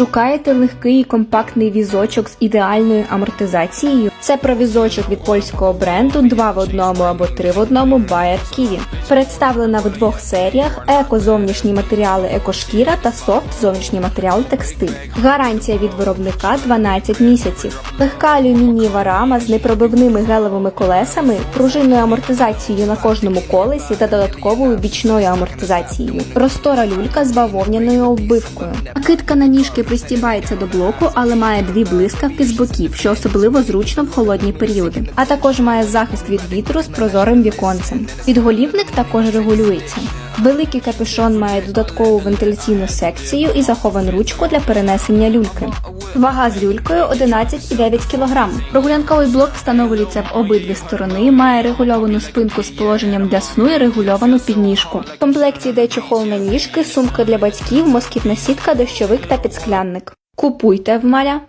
Шукаєте легкий і компактний візочок з ідеальною амортизацією? Це про візочок від польського бренду 2 в одному або 3 в одному Bayer Kiwi. Представлена в двох серіях: еко зовнішні матеріали екошкіра та софт зовнішній матеріал текстиль. Гарантія від виробника 12 місяців. Легка алюмінієва рама з непробивними гелевими колесами, пружинною амортизацією на кожному колесі та додатковою бічною амортизацією. Простора люлька з бавовняною оббивкою. Накидка на ніжки пристібається до блоку, але має дві блискавки з боків, що особливо зручно в холодні періоди. А також має захист від вітру з прозорим віконцем. Підголівник також регулюється. Великий капюшон має додаткову вентиляційну секцію і заховану ручку для перенесення люльки. Вага з люлькою 11,9 кг. Прогулянковий блок встановлюється в обидві сторони, має регульовану спинку з положенням для сну і регульовану підніжку. В комплекті йде чохол на ніжки, сумка для батьків, москітна сітка, дощовик та підсклянник. Купуйте в маля.